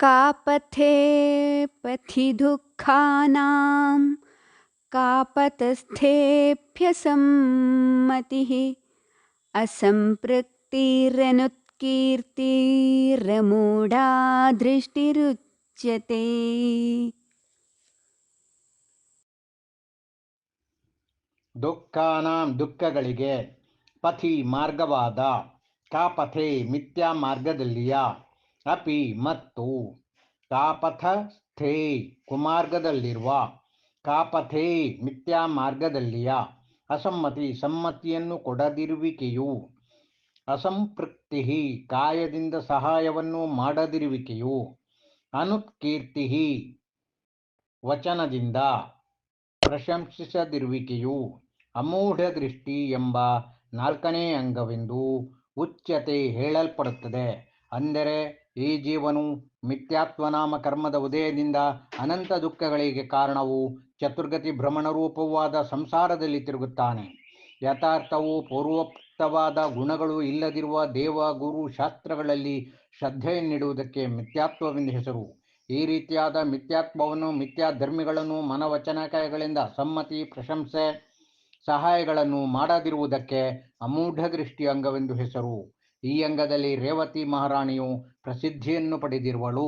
का पथे पथि दुःखानां कापतस्थेभ्यसम्मतिः असम्पृक्तिरनुत्कीर्तिरमूढा दृष्टिरुच्यते ದುಃಖಾನಾಂ ದುಃಖಗಳಿಗೆ ಪಥಿ ಮಾರ್ಗವಾದ ಕಾಪಥೆ ಮಿಥ್ಯಾ ಮಾರ್ಗದಲ್ಲಿಯ ಅಪಿ ಮತ್ತು ಕಾಪಥ ಸ್ಥೇ ಕುಮಾರ್ಗದಲ್ಲಿರುವ ಕಾಪಥೇ ಮಿಥ್ಯಾ ಮಾರ್ಗದಲ್ಲಿಯ ಅಸಮ್ಮತಿ ಸಮ್ಮತಿಯನ್ನು ಕೊಡದಿರುವಿಕೆಯು ಅಸಂಪೃಕ್ತಿ ಕಾಯದಿಂದ ಸಹಾಯವನ್ನು ಮಾಡದಿರುವಿಕೆಯು ಅನುತ್ಕೀರ್ತಿ ವಚನದಿಂದ ಪ್ರಶಂಸಿಸದಿರುವಿಕೆಯು ಅಮೂಢ ದೃಷ್ಟಿ ಎಂಬ ನಾಲ್ಕನೇ ಅಂಗವೆಂದು ಉಚ್ಯತೆ ಹೇಳಲ್ಪಡುತ್ತದೆ. ಅಂದರೆ ಈ ಜೀವನು ಮಿಥ್ಯಾತ್ವನಾಮ ಕರ್ಮದ ಉದಯದಿಂದ ಅನಂತ ದುಃಖಗಳಿಗೆ ಕಾರಣವು ಚತುರ್ಗತಿ ಭ್ರಮಣರೂಪವಾದ ಸಂಸಾರದಲ್ಲಿ ತಿರುಗುತ್ತಾನೆ. ಯಥಾರ್ಥವು ಪೂರ್ವೋಕ್ತವಾದ ಗುಣಗಳು ಇಲ್ಲದಿರುವ ದೇವ ಗುರು ಶಾಸ್ತ್ರಗಳಲ್ಲಿ ಶ್ರದ್ಧೆಯನ್ನಿಡುವುದಕ್ಕೆ ಮಿಥ್ಯಾತ್ವವೆಂದು ಹೆಸರು. ಈ ರೀತಿಯಾದ ಮಿಥ್ಯಾತ್ವವನ್ನು ಮಿಥ್ಯಾಧರ್ಮಿಗಳನ್ನು ಮನವಚನಕಾಯಗಳಿಂದ ಸಮ್ಮತಿ, ಪ್ರಶಂಸೆ, ಸಹಾಯಗಳನ್ನು ಮಾಡದಿರುವುದಕ್ಕೆ ಅಮೂಢ ದೃಷ್ಟಿ ಅಂಗವೆಂದು ಹೆಸರು. ಈ ಅಂಗದಲ್ಲಿ ರೇವತಿ ಮಹಾರಾಣಿಯು ಪ್ರಸಿದ್ಧಿಯನ್ನು ಪಡೆದಿರುವಳು.